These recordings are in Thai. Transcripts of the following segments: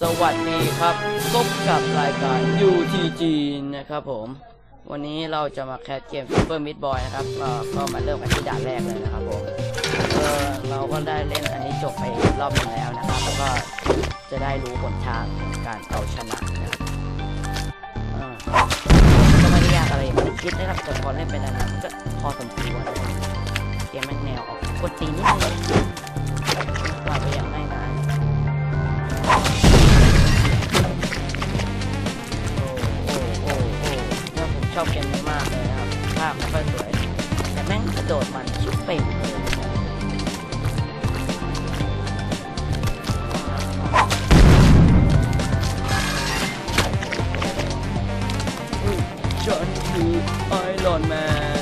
สวัสดีครับพบกับรายการ UTG นะครับผม วันนี้เราจะมาแคสเกม Super Meat Boy นะครับก็ก็มาเริ่มกันที่ด่านแรกเลยนะครับผมเออเราก็ได้เล่นอันนี้จบไปรอบหนึงแล้วนะครับ แล้วก็จะได้รู้หนทางของการเอาชนะนะครับเออก็ไม่ได้ยากอะไรอย่างที่คิดนะครับแต่พอเล่นไปนานๆก็พอสมควรนะครับเกมแม่งแนวออกกดตีนิดนึงว่าไปอย่างง่ายๆโอบเกมนี้มากเลยครับภาพไม่ค่อยสวย แต่แม่งกระโดดมันชิบเป่งเลยนะครับอุ๊ยฉันคือไอรอนแมน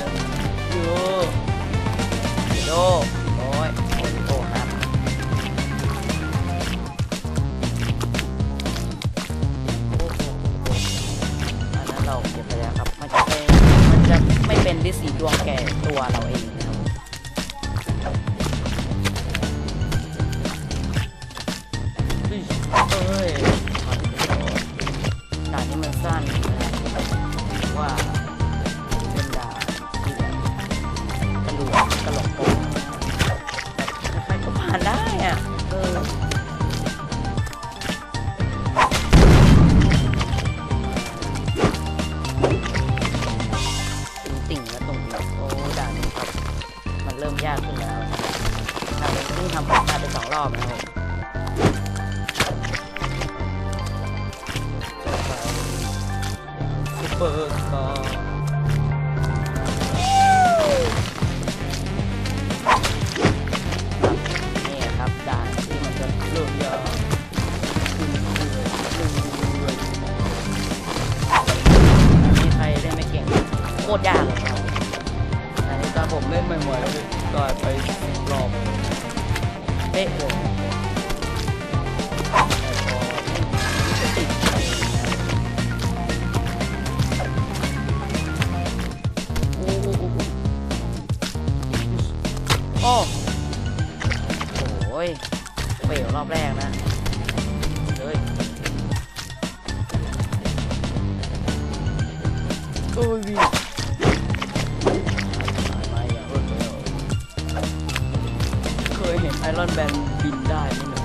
สีดวงแก่ตัวเราเอง ริ่มยากขึ้นแล้วนะครับด่านนี้เพิ่งทำผ่านได้ไปสองรอบนะครับซุปเปอร์สตาร์้ยเฟลรอบแรกนะเลยโอ้ยวิ่งมาอย่างรวดเร็วเคยเห็นไอรอนแบนบินได้ไหม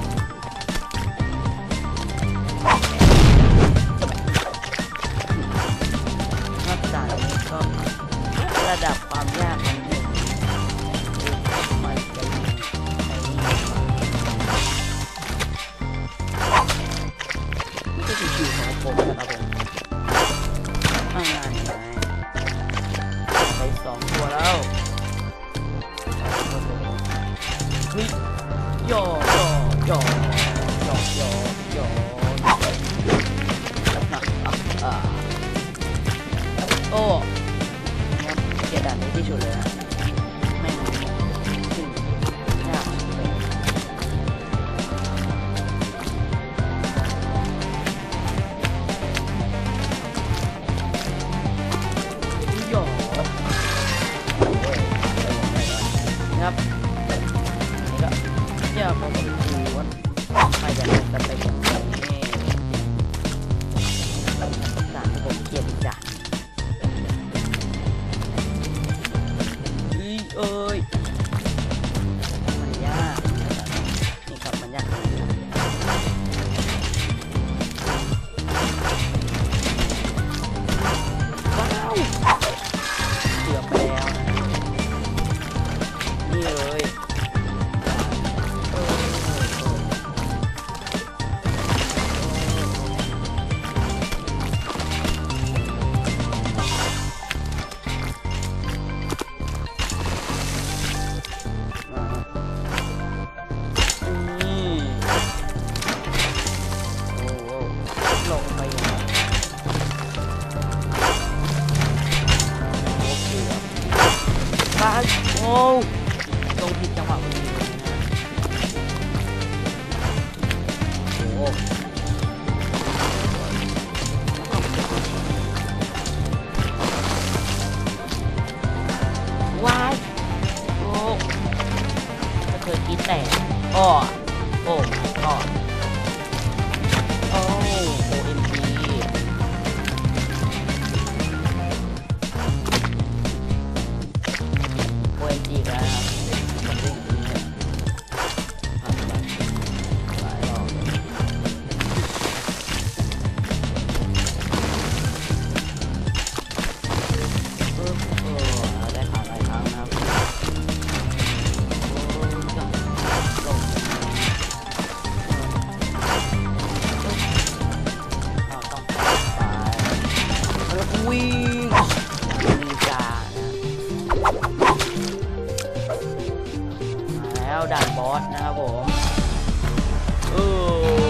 โอ้ครับเกลียดด่านนี้ที่สุดเลยฮะแม่งขึ้นยากเลยหยอนะครับ เที่ยวผมดูว่าใครจะเล่นสเต็ปอย่างนี้ด่านที่ผมเก็บจาก คิดแต่ก็โอ้ก็ บอสนะครับผมเออ